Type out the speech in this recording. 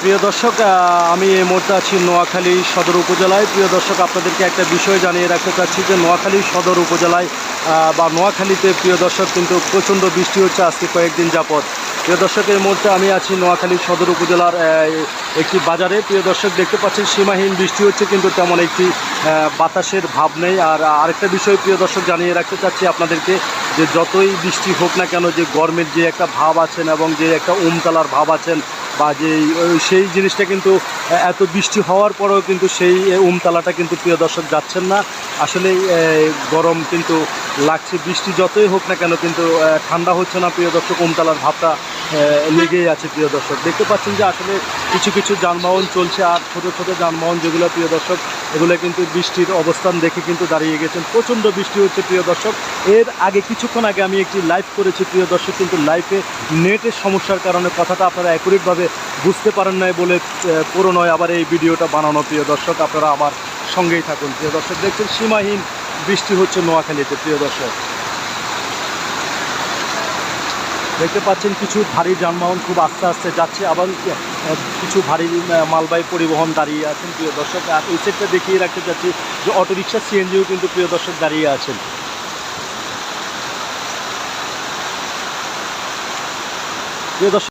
প্রিয় দর্শক আমি এই মুহূর্তে আছি নোয়াখালী সদর উপজেলায়। প্রিয় দর্শক, আপনাদেরকে একটা বিষয় জানিয়ে রাখতে চাচ্ছি যে নোয়াখালী সদর উপজেলায় বা নোয়াখালীতে, প্রিয় দর্শক, কিন্তু প্রচণ্ড বৃষ্টি হচ্ছে আজকে কয়েকদিন যাবৎ। প্রিয় দর্শক, এই মুহূর্তে আমি আছি নোয়াখালী সদর উপজেলার একটি বাজারে। প্রিয় দর্শক, দেখতে পাচ্ছেন সীমাহীন বৃষ্টি হচ্ছে, কিন্তু তেমন একটি বাতাসের ভাব নেই। আর আরেকটা বিষয়, প্রিয় দর্শক, জানিয়ে রাখতে চাচ্ছি আপনাদেরকে যে যতই বৃষ্টি হোক না কেন, যে গরমের যে একটা ভাব আছেন এবং যে একটা উমতলার ভাব আছেন বা যে সেই জিনিসটা কিন্তু এত বৃষ্টি হওয়ার পরেও কিন্তু সেই উমতলাটা কিন্তু প্রিয় দর্শক যাচ্ছেন না। আসলে গরম কিন্তু লাগছে, বৃষ্টি যতই হোক না কেন কিন্তু ঠান্ডা হচ্ছে না প্রিয় দর্শক, উমতলার ভাবটা লেগেই আছে প্রিয় দর্শক। দেখতে পাচ্ছেন যে আসলে কিছু কিছু যানবাহন চলছে আর ছোট ছোট যানবাহন যেগুলো প্রিয় দর্শক, এগুলো কিন্তু বৃষ্টির অবস্থান দেখে কিন্তু দাঁড়িয়ে গেছেন। প্রচণ্ড বৃষ্টি হচ্ছে প্রিয় দর্শক। এর আগে কিছুক্ষণ আগে আমি একটি লাইভ করেছি প্রিয় দর্শক, কিন্তু লাইভে নেটের সমস্যার কারণে কথাটা আপনারা অ্যাকুরেটভাবে বুঝতে পারেন নাই বলে পুরো নয়, আবার এই ভিডিওটা বানানো প্রিয় দর্শক। আপনারা আমার সঙ্গেই থাকুন। প্রিয় দর্শক, দেখছেন সীমাহীন বৃষ্টি হচ্ছে নোয়াখালীতে, প্রিয় দর্শক। দেখতে পাচ্ছেন কিছু ভারী যানবাহন খুব আস্তে আস্তে যাচ্ছে আবার কিছু ভারী মালবাহী পরিবহন দাঁড়িয়ে আছেন প্রিয় দর্শক। আর এই সেটটা দেখিয়ে রাখতে চাচ্ছি যে অটোরিকশা, সিএনজিও কিন্তু প্রিয় দর্শক দাঁড়িয়ে আছেন। প্রিয় দর্শক